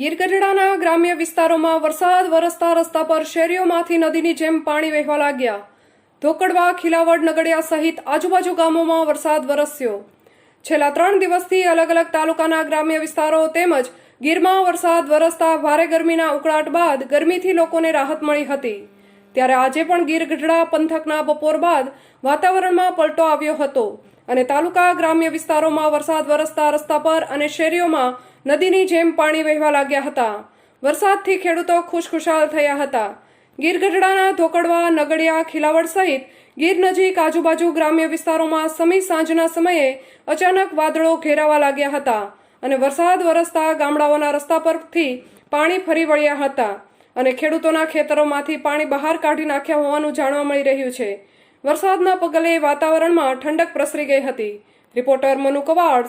ગીરગઢડાના ગ્રામ્ય વિસ્તારોમાં વરસાદ વરસતા રસ્તા પર શેરીઓમાંથી નદીની જેમ પાણી વહેવા લાગ્યા. ધોકડવા, ખીલાવડ, નગડિયા સહિત આજુબાજુ ગામોમાં વરસાદ વરસ્યો. છેલ્લા ત્રણ દિવસથી અલગ અલગ તાલુકાના ગ્રામ્ય વિસ્તારો તેમજ ગીરમાં વરસાદ વરસતા ભારે ગરમીના ઉકળાટ બાદ ગરમીથી લોકોને રાહત મળી હતી. ત્યારે આજે પણ ગીર ગઢડા પંથકના બપોર બાદ વાતાવરણમાં પલટો આવ્યો હતો. અને તાલુકા ગ્રામ્ય વિસ્તારોમાં વરસાદ વરસતા રસ્તા પર અને શેરીઓમાં નદીની જેમ પાણી વહેવા લાગ્યા હતા. વરસાદથી ખેડૂતો ખુશખુશાલ થયા હતા. ગીર ગઢડાના ધોકડવા, નગડિયા, ખીલાવડ સહિત ગીર નજીક આજુબાજુ ગ્રામ્ય વિસ્તારોમાં સમી સાંજના સમયે અચાનક વાદળો ઘેરાવા લાગ્યા હતા અને વરસાદ વરસતા ગામડાઓના રસ્તા પરથી પાણી ફરી વળ્યા હતા અને ખેડૂતોના ખેતરોમાંથી પાણી બહાર કાઢી નાખ્યા હોવાનું જાણવા મળી રહ્યું છે. વરસાદના પગલે વાતાવરણમાં ઠંડક પ્રસરી ગઈ હતી. Reporter Manu Quad